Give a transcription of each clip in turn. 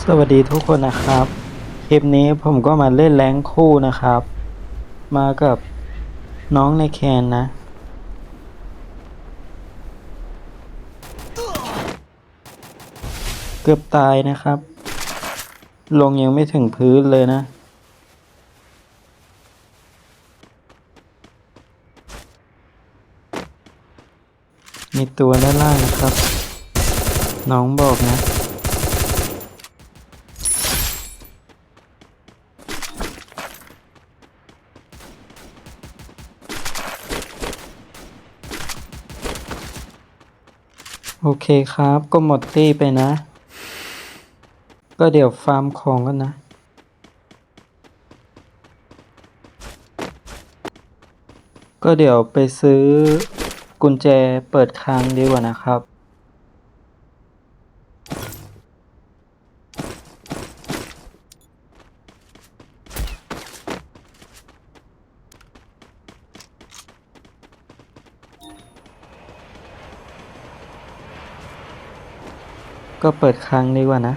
สวัสดีทุกคนนะครับ คลิปนี้ผมก็มาเล่นแรงคู่นะครับ มากับน้องในแคนนะ เกือบตายนะครับ ลงยังไม่ถึงพื้นเลยนะ มีตัวด้านล่างนะครับ น้องบอกนะ โอเคครับ ก็หมดตี้ไปนะ ก็เดี๋ยวฟาร์มของกันนะ ก็เดี๋ยวไปซื้อกุญแจเปิดค้างดีกว่านะครับ ก็เปิดค้างดีกว่านะ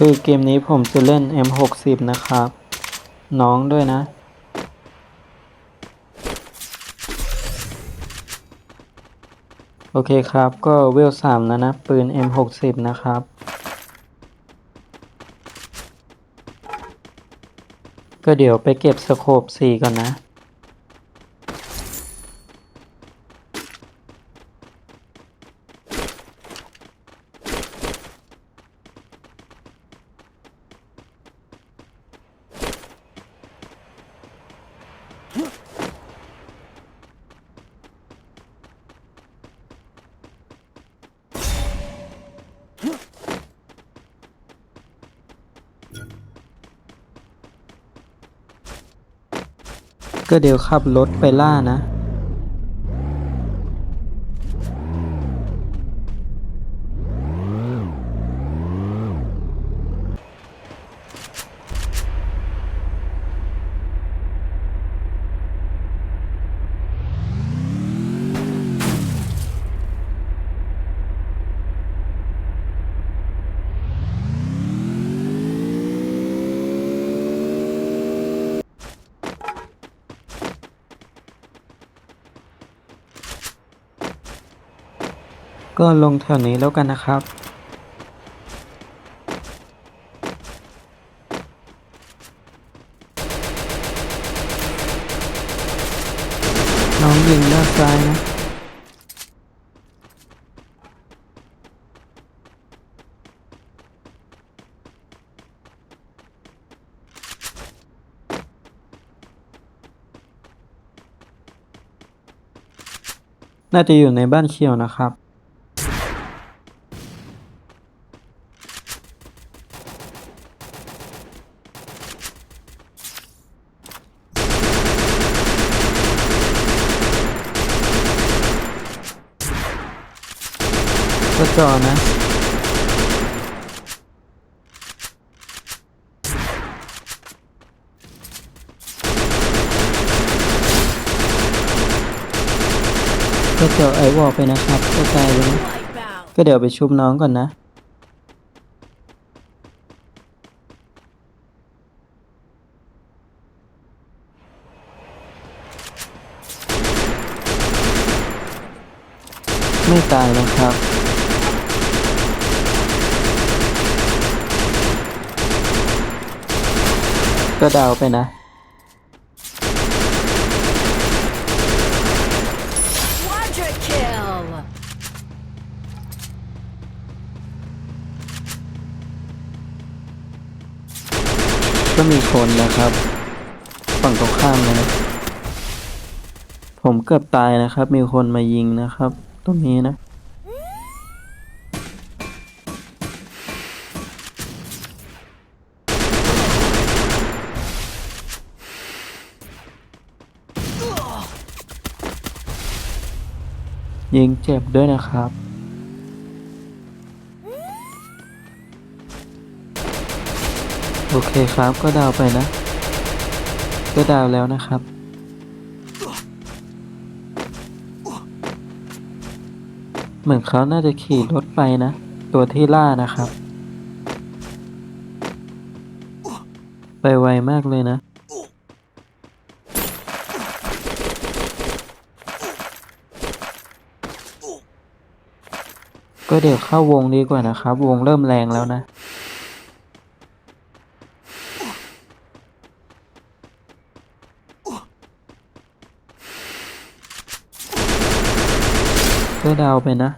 คือเกมนี้ผมจะเล่น M60 นะครับ น้องด้วยนะ โอเคครับก็เวลสามแล้วนะ ปืน M60 นะครับ ก็เดี๋ยวไปเก็บสโคปสี่ก่อนนะ ก็เดี๋ยวขับรถไปล่านะ ก็ลงแถวนี้แล้วกันนะครับน้องยิงด้านซ้ายนะน่าจะอยู่ในบ้านเขียวนะครับ จอนะ ก็เจาะไอวอลไปนะครับก็ตายเลยก็เดี๋ยวไปชุบน้องก่อนนะไม่ตายนะครับ ก็ดาวไปนะ Quadra kill. ก็มีคนนะครับ ฝั่งตรงข้ามนะผมเกือบตายนะครับ มีคนมายิงนะครับ ตรงนี้นะ ยิงเจ็บด้วยนะครับ โอเคครับก็ดาวไปนะ ก็ดาวแล้วนะครับเหมือนเขาน่าจะขี่รถไปนะ ตัวที่ล่านะครับ ไปไวมากเลยนะ ก็เดี๋ยวเข้าวงดีกว่านะครับ วงเริ่มแรงแล้วนะก็ดาวไปนะ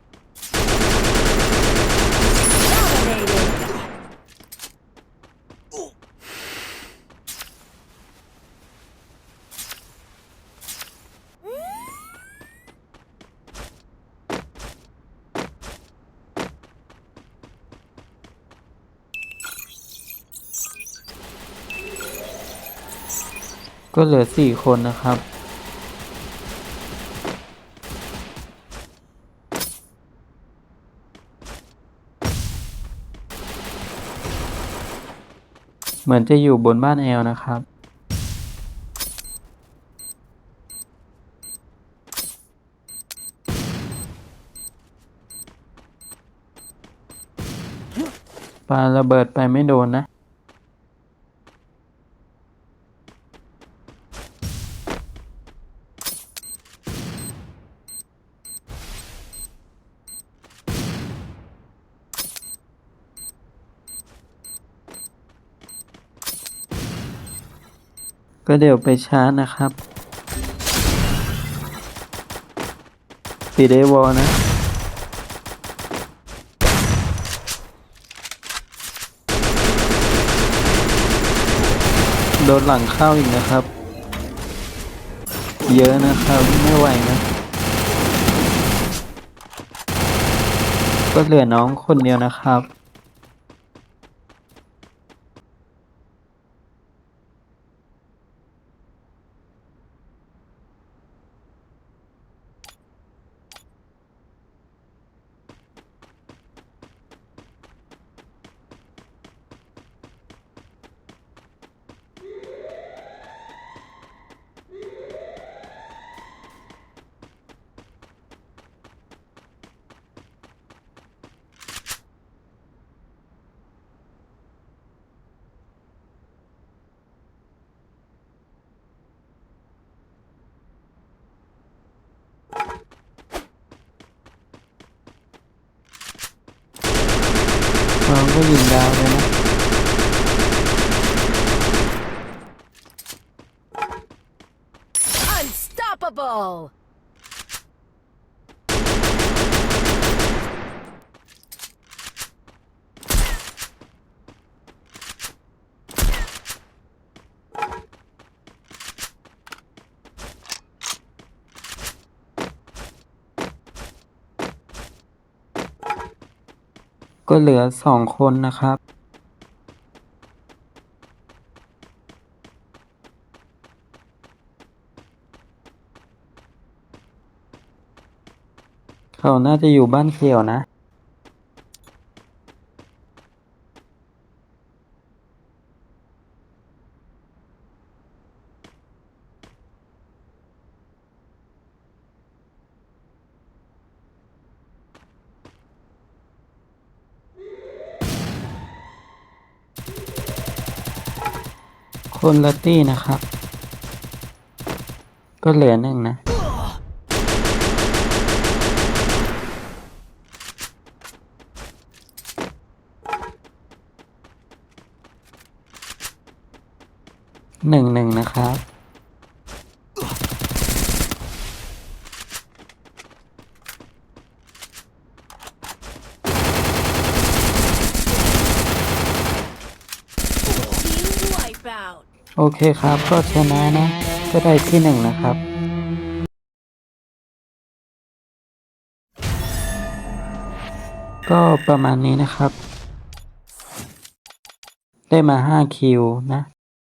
ก็เหลือสี่คนนะครับ เหมือนจะอยู่บนบ้านแอลนะครับปาระเบิดไปไม่โดนนะ ก็เดี๋ยวไปชาร์จนะครับปิดวอลนะ โดนหลังเข้าอีกนะครับ เยอะนะครับ ไม่ไหวนะ ก็เหลือน้องคนเดียวนะครับ น้องก็ยิงดาวเลยนะ ก็เหลือสองคนนะครับ เขาน่าจะอยู่บ้านเขียวนะ คนละตี้นะครับ ก็เหลือหนึ่งนะ หนึ่งหนึ่งนะครับ โอเคครับก็ชนะนะ ก็ได้ที่หนึ่งนะครับ ก็ประมาณนี้นะครับ ได้มา 5 คิวนะ